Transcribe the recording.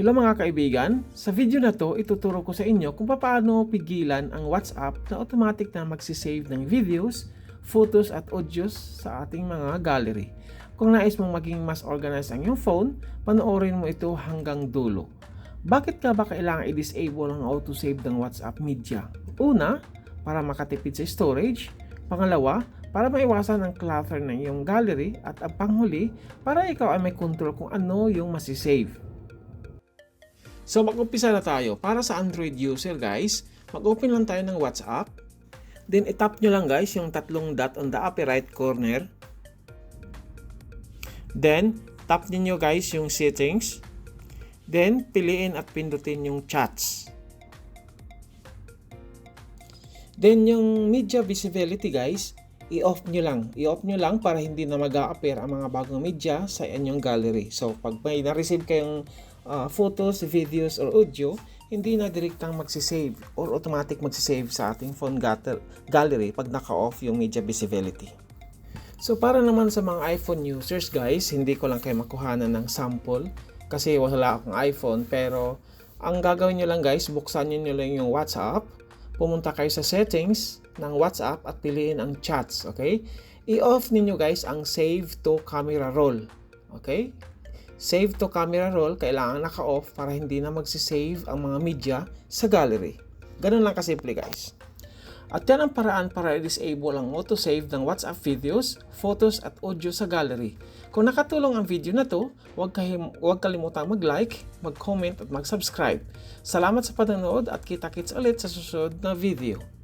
Hello mga kaibigan, sa video na to ituturo ko sa inyo kung paano pigilan ang WhatsApp na automatic na magsisave ng videos, photos at audios sa ating mga gallery. Kung nais mong maging mas organized ang iyong phone, panoorin mo ito hanggang dulo. Bakit ka ba kailangan i-disable ang autosave ng WhatsApp media? Una, para makatipid sa storage. Pangalawa, para maiwasan ang clutter ng iyong gallery. At ang panghuli, para ikaw ay may control kung ano yung masisave. So mag-umpisa na tayo. Para sa Android user guys, mag-open lang tayo ng WhatsApp. Then itap nyo lang guys yung tatlong dot on the upper right corner. Then tap niyo guys yung settings. Then piliin at pindutin yung chats. Then yung media visibility guys, i-off nyo lang. I-off nyo lang para hindi na mag-a-appear ang mga bagong media sa inyong gallery. So pag may na-receive kayong uh, photos, videos, or audio, hindi na direktang magsisave or automatic magsisave sa ating phone gallery pag naka-off yung media visibility. So para naman sa mga iPhone users guys, hindi ko lang kayo makuhanan ng sample kasi wala akong iPhone pero ang gagawin nyo lang guys, buksan nyo lang yung WhatsApp, pumunta kayo sa settings ng WhatsApp at piliin ang chats, okay? I-off ninyo guys ang save to camera roll, okay? Save to camera roll, kailangan naka-off para hindi na magsisave ang mga media sa gallery. Ganun lang kasimple guys. At yan ang paraan para i-disable ang autosave ng WhatsApp videos, photos at audio sa gallery. Kung nakatulong ang video na to, huwag, kahim, huwag kalimutang mag-like, mag-comment at mag-subscribe. Salamat sa panonood at kita-kits ulit sa susunod na video.